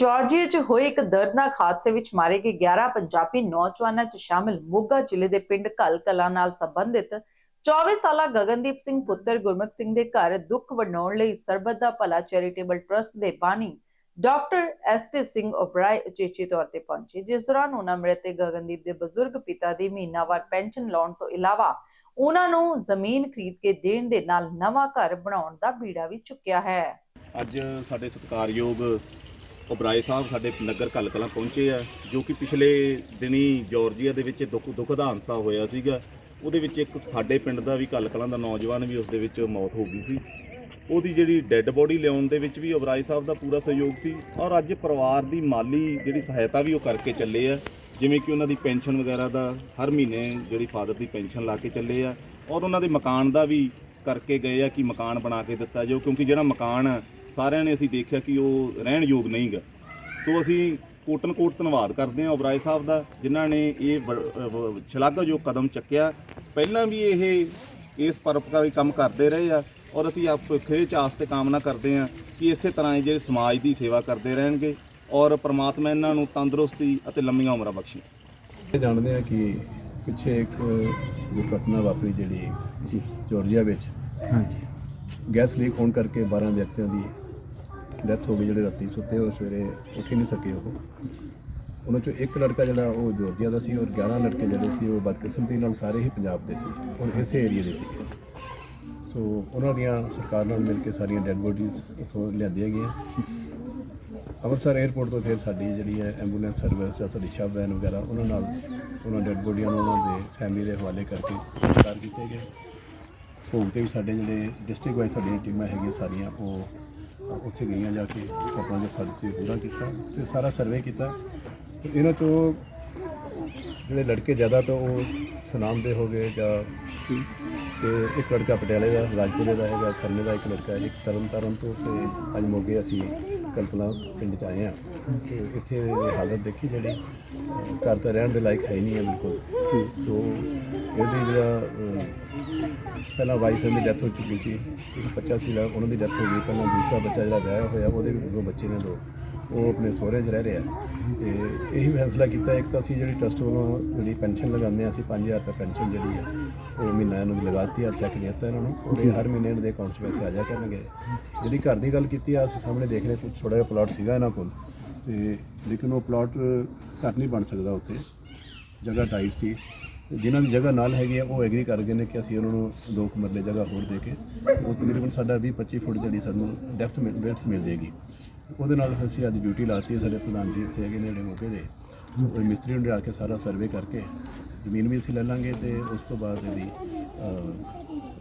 Georgia 'ਚ ਹੋਏ ਇੱਕ ਦਰਦਨਾਕ ਹਾਦਸੇ ਵਿੱਚ ਮਾਰੇ ਗਏ 11 ਪੰਜਾਬੀ ਨੌਜਵਾਨਾਂ 'ਚ ਸ਼ਾਮਿਲ ਮੋਗਾ ਜ਼ਿਲ੍ਹੇ ਦੇ ਪਿੰਡ ਕਲਕਲਾ ਨਾਲ ਸੰਬੰਧਿਤ 24 ਸਾਲਾ ਗਗਨਦੀਪ ਸਿੰਘ ਪੁੱਤਰ ਗੁਰਮੁਖ ਸਿੰਘ ਦੇ ਘਰ ਦੁੱਖ ਵੰਡਾਉਣ ਲਈ ਸਰਬੱਤ ਦਾ ਭਲਾ ਚੈਰੀਟੇਬਲ ਟਰਸਟ ਦੇ ਬਾਨੀ ਡਾਕਟਰ ਐਸਪੀ ਸਿੰਘ ਓਬਰਾਏ ਉਚੇਚੇ ਤੌਰ ਤੇ ਪਹੁੰਚੇ, ਜਿਸ ਦੌਰਾਨ ਉਹਨਾਂ ਮ੍ਰਿਤਕ ਗਗਨਦੀਪ ਦੇ ਬਜ਼ੁਰਗ ਪਿਤਾ ਦੀ ਮਹੀਨਾਵਾਰ ਪੈਨਸ਼ਨ ਲਾਉਣ ਤੋਂ ਇਲਾਵਾ ਉਹਨਾਂ ਨੂੰ ਜ਼ਮੀਨ ਖਰੀਦ ਕੇ ਦੇਣ ਦੇ ਨਾਲ ਨਵਾਂ ਘਰ ਬਣਾਉਣ ਦਾ ਬੀੜਾ ਵੀ ਚੁੱਕਿਆ ਹੈ। ਅੱਜ ਸਾਡੇ ਸਤਿਕਾਰਯੋਗ ਉਬਰਾਏ ਸਾਹਿਬ ਸਾਡੇ ਨਗਰ ਕਲਕਲਾਂ ਪਹੁੰਚੇ ਆ, ਜੋ ਕਿ ਪਿਛਲੇ ਦਿਨੀ ਜਾਰਜੀਆ ਦੇ ਵਿੱਚ ਦੁੱਖ ਦੁੱਖ ਦਾ ਹਾਦਸਾ ਹੋਇਆ ਸੀਗਾ। ਉਹਦੇ ਵਿੱਚ ਇੱਕ ਸਾਡੇ ਪਿੰਡ ਦਾ ਵੀ ਕਲਕਲਾਂ ਦਾ ਨੌਜਵਾਨ ਵੀ ਉਸ ਦੇ ਵਿੱਚ ਮੌਤ ਹੋ ਗਈ ਸੀ। ਉਹਦੀ ਜਿਹੜੀ ਡੈੱਡ ਬੋਡੀ ਲਿਆਉਣ ਦੇ ਵਿੱਚ ਵੀ ਉਬਰਾਏ ਸਾਹਿਬ ਦਾ ਪੂਰਾ ਸਹਿਯੋਗ ਸੀ ਔਰ ਅੱਜ ਪਰਿਵਾਰ ਦੀ ਮਾਲੀ ਜਿਹੜੀ ਸਹਾਇਤਾ ਵੀ ਉਹ ਕਰਕੇ ਚੱਲੇ ਆ। ਜਿਵੇਂ ਕਿ ਉਹਨਾਂ ਦੀ ਪੈਨਸ਼ਨ ਵਗੈਰਾ ਦਾ ਹਰ ਮਹੀਨੇ ਜਿਹੜੀ ਫਾਦਰ ਦੀ ਪੈਨਸ਼ਨ ਲਾ ਕੇ ਚੱਲੇ ਆ। ਔਰ ਉਹਨਾਂ ਦੇ ਮਕਾਨ ਦਾ ਵੀ ਕਰਕੇ ਗਏ ਆ ਕਿ ਮਕਾਨ ਬਣਾ ਕੇ ਦਿੱਤਾ ਜਾਓ ਕਿਉਂਕਿ ਜਿਹੜਾ ਮਕਾਨ ਸਾਰਿਆਂ ਨੇ ਅਸੀਂ ਦੇਖਿਆ ਕਿ ਉਹ ਰਹਿਣ ਯੋਗ ਨਹੀਂਗਾ। ਸੋ ਅਸੀਂ ਕੋਟਨ ਕੋਟ ਧੰਨਵਾਦ ਕਰਦੇ ਹਾਂ ਉਬਰਾਏ ਸਾਹਿਬ ਦਾ ਜਿਨ੍ਹਾਂ ਨੇ ਇਹ ਸ਼ਲਾਘਾਯੋਗ ਕਦਮ ਚੱਕਿਆ। ਪਹਿਲਾਂ ਵੀ ਇਹ ਇਸ ਪਰਉਪਕਾਰੀ ਕੰਮ ਕਰਦੇ ਰਹੇ ਆ ਔਰ ਅਸੀਂ ਆਪ ਖੇਚ ਆਸ ਤੇ ਕਾਮਨਾ ਕਰਦੇ ਹਾਂ ਕਿ ਇਸੇ ਤਰ੍ਹਾਂ ਇਹ ਜਿਹੜੇ ਸਮਾਜ ਦੀ ਸੇਵਾ ਕਰਦੇ ਰਹਿਣਗੇ ਔਰ ਪ੍ਰਮਾਤਮਾ ਇਹਨਾਂ ਨੂੰ ਤੰਦਰੁਸਤੀ ਅਤੇ ਲੰਮੀਆਂ ਉਮਰਾਂ ਬਖਸ਼ੇ। ਇਹ ਜਾਣਦੇ ਆ ਕਿ ਪਿੱਛੇ ਇੱਕ ਦੁਰਘਟਨਾ ਵਾਪਰੀ ਜਿਹੜੀ ਜੀ। ਜਾਰਜੀਆ ਵਿੱਚ। ਹਾਂਜੀ। ਗੈਸ ਲੀਕ ਹੋਣ ਕਰਕੇ 12 ਵਿਅਕਤੀਆਂ ਦੀ ਡੈਥ ਹੋ ਗਈ ਜਿਹੜੇ ਰਾਤੀ ਸੁੱਤੇ ਉਹ ਸਵੇਰੇ, ਉੱਠ ਹੀ ਨਹੀਂ ਸਕੇ ਉਹ। ਉਹਨਾਂ ਚੋਂ ਇੱਕ ਲੜਕਾ ਜਿਹੜਾ ਉਹ ਜਾਰਜੀਆ ਦਾ ਸੀ ਔਰ 11 ਲੜਕੇ ਜਿਹੜੇ ਸੀ ਉਹ ਬਦਕਿਸਮਤੀ ਨਾਲ ਸਾਰੇ ਹੀ ਪੰਜਾਬ ਦੇ ਸੀ, ਔਰ ਇਸੇ ਏਰੀਆ ਦੇ ਸੀ ਸੋ ਉਹਨਾਂ ਦੀਆਂ ਸਰਕਾਰ ਨਾਲ ਮਿਲ ਕੇ ਸਾਰੀਆਂ ਡੈੱਡ ਬੋਡੀਜ਼ ਉੱਥੋਂ ਲਿਆਂਦੀਆਂ ਗਈਆਂ। ਅੰਮ੍ਰਿਤਸਰ 에ਅਰਪੋਰਟ ਤੋਂ ਫਿਰ ਸਾਡੀ ਜਿਹੜੀ ਹੈ ਐਂਬੂਲੈਂਸ ਸਰਵਿਸ ਜਾਂ ਸਾਡੀ ਸ਼ਬ ਵੈਨ ਵਗੈਰਾ, ਉਹਨਾਂ ਨਾਲ ਉਹਨਾਂ ਡੈੱਡ ਬੋਡੀਆਂ ਨੂੰ ਉਹਨਾਂ ਦੇ ਫੈਮਿਲੀ ਦੇ ਹਵਾਲੇ ਕਰਕੇ ਸੰਸਕਾਰ ਕੀਤੇ ਗਏ। ਭੋਗ ਤੇ ਵੀ ਸਾਡੇ ਜਿਹੜੇ ਡਿਸਟ੍ਰਿਕਟ ਵਾਈਜ਼ ਸਾਡੀਆਂ ਟੀਮਾਂ ਹੈਗੀਆਂ ਸਾਰੀਆਂ, ਉਹ ਉੱਥੇ ਗਈਆਂ ਜਾ ਕੇ ਆਪਣਾ ਜੋ ਫਰਜ਼ ਸੀ ਉਹ ਪੂਰਾ ਕੀਤਾ ਤੇ ਸਾਰਾ ਸਰਵੇ ਕੀਤਾ। ਤੇ ਇਹਨਾਂ ਤੋਂ ਜਿਹੜੇ ਲੜਕੇ ਜ਼ਿਆਦਾ ਤਾਂ ਉਹ ਸੁਨਾਮ ਦੇ ਹੋ ਗਏ ਜਾਂ ਤੇ ਇੱਕ ਲੜਕਾ ਪਟਿਆਲੇ ਦਾ, ਰਾਜਪੁਰੇ ਦਾ ਹੈਗਾ, ਖਰਨੇ ਦਾ ਇੱਕ ਲੜਕਾ ਇੱਕ ਤਰਨਤਾਰਨ ਤੋਂ ਤੇ ਅੱਜ ਮੋਗੇ ਅਸੀਂ ਕਲਪਨਾ ਪਿੰਡ ਚ ਆਏ ਆ। ਇੱਥੇ ਦੀ ਹਾਲਤ ਦੇਖੀ ਜਿਹੜੀ ਅਹ, ਘਰ ਤਾਂ ਰਹਿਣ ਦੇ ਲਾਇਕ ਹੈ ਹੀ ਨਹੀਂ ਹੈ ਬਿਲਕੁਲ। ਸੋ ਇਹਦੀ ਜਿਹੜਾ ਅਹ, ਪਹਿਲਾਂ ਵਾਈਫ ਦੀ ਡੈਥ ਹੋ ਚੁੱਕੀ ਸੀ ਇੱਕ ਬੱਚਾ ਸੀ ਉਹਨਾਂ ਦੀ ਡੈਥ ਹੋ ਗਈ। ਪਹਿਲਾਂ ਦੂਸਰਾ ਬੱਚਾ ਜਿਹੜਾ ਵਿਆਹ ਹੋਇਆ ਉਹਦੇ ਵੀ ਦੋ ਬੱਚੇ ਨੇ ਦੋ। ਉਹ ਆਪਣੇ ਸਹੁਰੇ 'ਚ ਰਹਿ ਰਿਹਾ ਤੇ ਇਹੀ ਫੈਸਲਾ ਕੀਤਾ, ਇੱਕ ਤਾਂ ਅਸੀਂ ਜਿਹੜੀ ਟਰਸਟ ਵੱਲੋਂ ਜਿਹੜੀ ਪੈਨਸ਼ਨ ਲਗਾਉਂਦੇ ਹਾਂ, ਅਸੀਂ 5000 ਰੁਪਏ ਪੈਨਸ਼ਨ ਜਿਹੜੀ ਆ, ਉਹ ਮਹੀਨਾ ਇਹਨੂੰ ਲਗਾਤੀ ਆ ਚੈੱਕ ਦਿੱਤਾ ਇਹਨਾਂ ਨੂੰ ਉਹਦੇ ਹਰ ਮਹੀਨੇ ਇਹਨਾਂ ਦੇ ਅਕਾਊਂਟ 'ਚ ਪੈਸੇ ਆ ਜਾ ਕਰਨਗੇ। ਜਿਹੜੀ ਘਰ ਦੀ ਗੱਲ ਕੀਤੀ ਆ, ਅਸੀਂ ਸਾਹਮਣੇ ਦੇਖ ਰਹੇ ਕੁਝ ਥੋੜਾ ਜਿਹਾ ਪਲਾਟ ਸੀਗਾ ਇਹਨਾਂ ਕੋਲ। ਤੇ ਲੇਕਿਨ ਉਹ ਪਲਾਟ ਘਰ ਨਹੀਂ ਬਣ ਸਕਦਾ ਉੱਥੇ। ਜਗ੍ਹਾ ਟਾਈਟ ਸੀ। ਤੇ ਜਿਨ੍ਹਾਂ ਦੀ ਜਗ੍ਹਾ ਨਾਲ ਹੈਗੀ ਆ, ਉਹ ਐਗਰੀ ਕਰ ਗਏ ਨੇ ਕਿ ਅਸੀਂ ਉਹਨਾਂ ਨੂੰ ਦੋ ਕੁ ਮਰਲੇ ਜਗ੍ਹਾ ਹੋਰ ਦੇ ਕੇ, ਉਹ ਤਕਰੀਬਨ ਸਾਡਾ 20 25 ਫੁੱਟ ਜਿਹੜੀ ਸਾਨੂੰ ਡੈਪਥ ਮਿਲ ਡੈਪਥ ਮਿਲ ਜਾਏਗੀ। ਉਹਦੇ ਨਾਲ ਅਸੀਂ ਅੱਜ ਡਿਊਟੀ ਲਾਤੀ ਹੈ ਸਾਡੇ ਪ੍ਰਧਾਨ ਜੀ ਇੱਥੇ ਹੈਗੇ ਨੇ ਜਿਹੜੇ ਮੌਕੇ ਦੇ ਉਹ ਮਿਸਤਰੀ ਨੂੰ ਲਿਆ ਕੇ ਸਾਰਾ ਸਰਵੇ ਕਰਕੇ ਜ਼ਮੀਨ ਵੀ ਅਸੀਂ ਲੈ ਲਾਂਗੇ ਤੇ ਉਸ ਤੋਂ ਬਾਅਦ ਇਹਦੀ